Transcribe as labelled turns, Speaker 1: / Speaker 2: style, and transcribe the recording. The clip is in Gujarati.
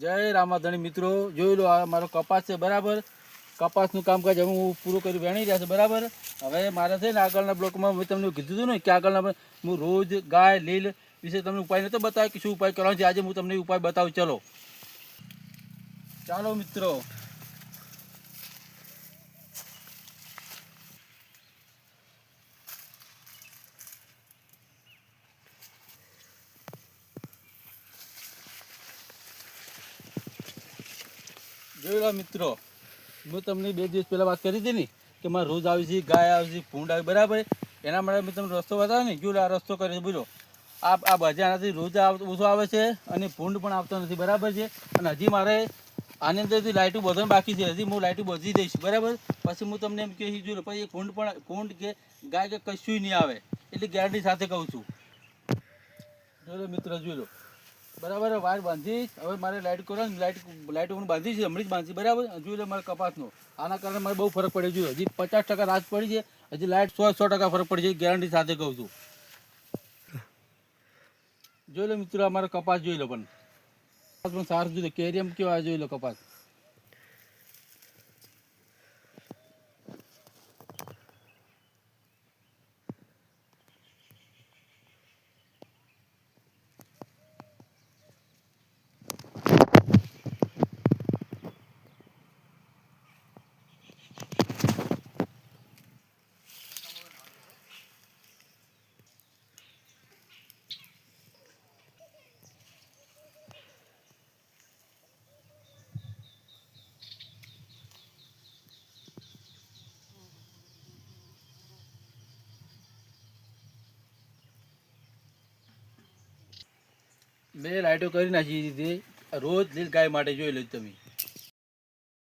Speaker 1: જય રામાધણી મિત્રો, જોઈ લો આ મારો કપાસ છે, બરાબર? કપાસનું કામકાજ હવે હું પૂરું કરી વેણી રહ્યા છે, બરાબર? હવે મારે છે ને આગળના બ્લોકમાં મેં તમને કીધું હતું ને કે આગળના હું રોજ ગાય, લીલ વિશે તમને ઉપાય નહોતો બતાવ્યો, કે શું ઉપાય કરવાનો છે, આજે હું તમને ઉપાય બતાવું. ચલો. ચાલો મિત્રો. જોઈ લો મિત્રો, હું તમને બે દિવસ પહેલાં વાત કરી હતી ને, કે મારે રોજ આવી છે, ગાય આવી છે, ભૂંડ આવી બરાબર? એના માટે મેં તમને રસ્તો બતાવ્યો ને જો આ રસ્તો કર્યો બોલો. આ આ બજારનાથી રોજ ઓછો આવે છે અને ભૂંડ પણ આવતો નથી, બરાબર છે? અને હજી મારે આની અંદરથી લાઇટો બધાને બાકી છે, હજી હું લાઇટો બધી દઈશ, બરાબર? પછી હું તમને એમ કે લો પછી એ ભૂંડ પણ, ભૂંડ કે ગાય કે કશું નહીં આવે. એટલી ગેરંટી સાથે કહું છું. મિત્ર મિત્રો જોઈ લો બરાબર વાયર બાંધી, હવે મારે લાઇટ કરો લાઇટ લાઇટ હું બાંધી છે, હમણાં જ બાંધી, બરાબર? જોઈ લો મારા કપાસનો. આના કારણે મારે બહુ ફરક પડે જોયો હજી પચાસ ટકા રાત પડી છે, હજી લાઇટ સો સો ટકા ફરક પડી છે ગેરંટી સાથે કહું છું. જોઈ લો મિત્રો અમારો કપાસ જોઈ લો પણ. સારું જોઈ લો, કેરિયમ કેવા જોઈ લો કપાસ? બે લાઇટો કરી નાખી દીધી. રોજ લીલ ગાય માટે જોઈ લો તમે.